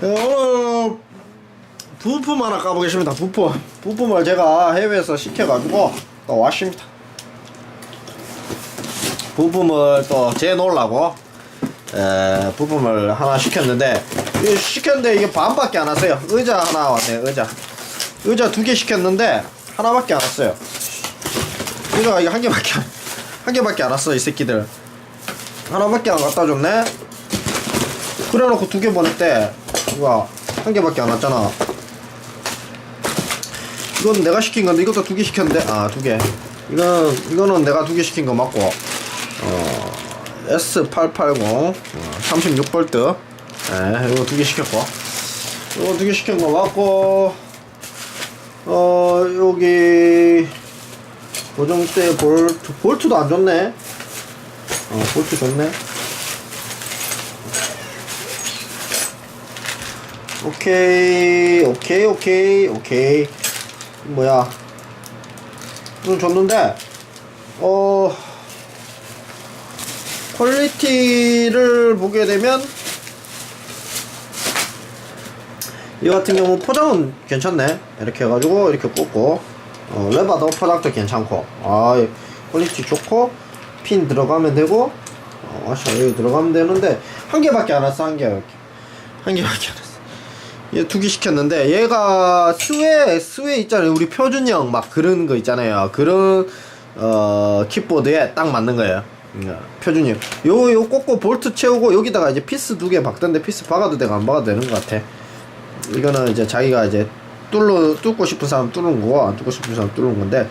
네, 오늘 부품 하나 까보겠습니다. 부품. 부품을 제가 해외에서 시켜가지고 또 왔습니다. 부품을 또 재놓으려고 에, 부품을 하나 시켰는데 이 시켰는데 이게 반밖에 안 왔어요. 의자 하나 왔네. 의자. 의자 두 개 시켰는데 하나밖에 안 왔어요. 의자가 이게 한 개밖에 안, 한 개밖에 안 왔어 이 새끼들. 하나밖에 안 갖다 줬네. 그래놓고 두 개 보냈대. 이거 한 개밖에 안 왔잖아. 이건 내가 시킨 건데 이것도 두 개 시켰는데 아 두 개. 이건 이거는 내가 두 개 시킨 거 맞고 어 S880 어, 36V 예, 이거 두 개 시켰고 이거 두 개 시킨 거 맞고 어 여기 고정대 볼트 볼트도 안 좋네. 어 볼트 좋네. 오케이 오케이 오케이 오케이. 뭐야? 좀 줬는데? 어 퀄리티를 보게 되면 이 같은 경우 포장은 괜찮네. 이렇게 해가지고 이렇게 꽂고. 어, 레바도 포장도 괜찮고. 아 퀄리티 좋고 핀 들어가면 되고. 어, 아샤 여기 들어가면 되는데 한 개밖에 안 왔어 한 개밖에 한 개밖에 안 왔어 얘두개 시켰는데 얘가 스웨 스웨 있잖아요. 우리 표준형 막 그런 거 있잖아요. 그런 어 킥보드에 딱 맞는 거예요. 음, 표준형. 요 요 꽂고 볼트 채우고 여기다가 이제 피스 두 개 박던데 피스 박아도 되고 안 박아도 되는 것 같아. 이거는 이제 자기가 이제 뚫로 뚫고 싶은 사람 뚫는 거고 안 뚫고 싶은 사람 뚫는 건데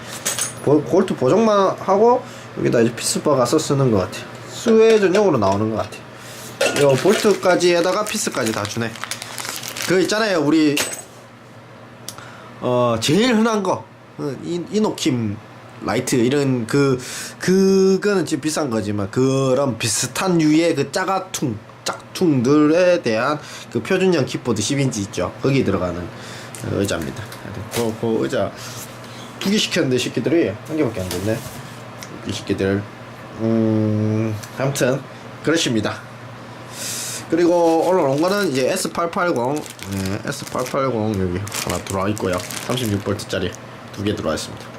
보, 볼트 보정만 하고 여기다 이제 피스 박아서 쓰는 것 같아. 스웨 전용으로 나오는 것 같아. 요 볼트까지에다가 피스까지 다 주네 그 있잖아요 우리 어 제일 흔한 거. 어, 이, 이노킴 라이트 이런 그 그거는 지금 비싼 거지만 그런 비슷한 유의 그 짜가퉁 짝퉁들에 대한 그 표준형 킥보드 10인치 있죠. 거기 들어가는 어, 의자입니다. 그, 그 의자 두 개 시켰는데 새끼들이 한 개밖에 안 됐네. 이 새끼들. 음 아무튼 그렇습니다 그리고 오늘 온 거는 이제 S880 네, S880 여기 하나 들어와 있고요. 36V짜리 두 개 들어와 있습니다